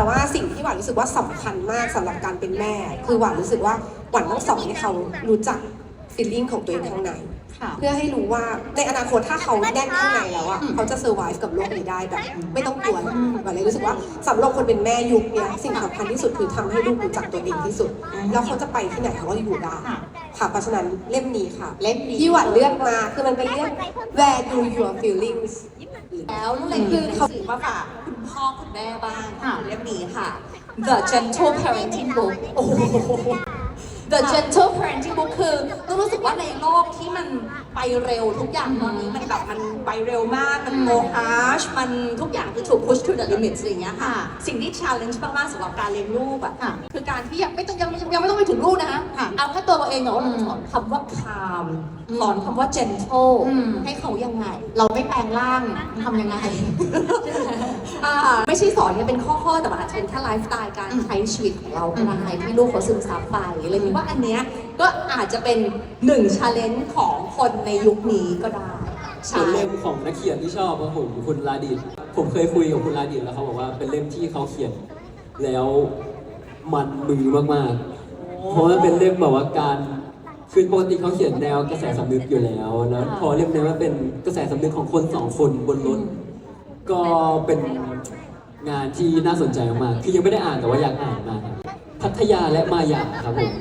แต่ว่าสิ่งที่หวานรู้สึกว่าสำคัญมากสำหรับการเป็นแม่ คือหวานรู้สึกว่าหวานต้องสอนให้เขารู้จักฟีลลิ่งของตัวเองข้างในค่ะเพื่อให้รู้ว่าในอนาคตถ้าเขาแน่นข้างในแล้วอะอืมเขาจะเซอร์ไ e กับโลกนี้ได้แบบไม่ต้องกลัวหวานเลยรู้สึกว่าสำหรับคนเป็นแม่ยุคเนี้ยสิ่งสำคัญที่สุดคือทำให้ลูกรู้จักตัวเองที่สุด แล้วเขาจะไปที่ไหนเขาก็อยู่ได้ค่ะค่ะเพราะฉะนั้นเล่มนี้ค่ะเล่มนี้ที่หวานเลือกมาคือมันเป็นเรื่อง Where do your feelings แล้วลูกเล็กคือเขาสื่อมาฝากคุณพ่อคุณแม่บ้างค่ะเล่มนี้ค่ะ The Gentle Parenting Book โอ้โห The Gentle Parenting Book คือต้องรู้สึกว่าในโลกที่มันไปเร็วทุกอย่างตอนนี้มันแบบมันไปเร็วมาก มันโมฮาชมันทุกอย่างคือถูก push to the limits อะไรอย่างเงี้ยค่ะค่ะ สิ่งที่ challenge มากๆสำหรับการเลี้ยงลูกอะค่ะคือการที่ยังไม่ต้องยังยังไม่ต้องไปถึงลูกนะคะค่ะเอาแค่ตัวเราเองเนาะว่าเราจะสอนคำว่า calm สอนคำว่า gentle อืมให้เขายังไง เราไม่แปลงร่างทำยังไง อ่าไม่ใช่สอนเนี่ยเป็นข้อๆแต่มันอาจจะเป็นแค่ไลฟ์สไตล์การอืมใช้ชีวิตของเราก็ได้ที่ลูกเขาซึมซับไปเลยคิดว่าอันเนี้ยก็อาจจะเป็นหนึ่งชาเลนจ์ของคนในยุคนี้ก็ได้ส่ใช่วนเล่มของนักเขียนที่ชอบครับผมคุณลาดิดผมเคยคุยกับคุณลาดิดแล้วเขาบอกว่าเป็นเล่มที่เขาเขียนแล้วมันมือมากๆ เพราะมันเป็นเล่มแบบว่าการ คือปกติเขาเขียนแนวกระแสสำนึกอยู่แล้วแล้วพอเล่มนี้มันเป็นกระแสสำนึกของคนสองคนบนรถก็เป็นงานที่น่าสนใจมากๆคือยังไม่ได้อ่านแต่ว่าอยากอ่านมากครับพัทยาและมายาครับผม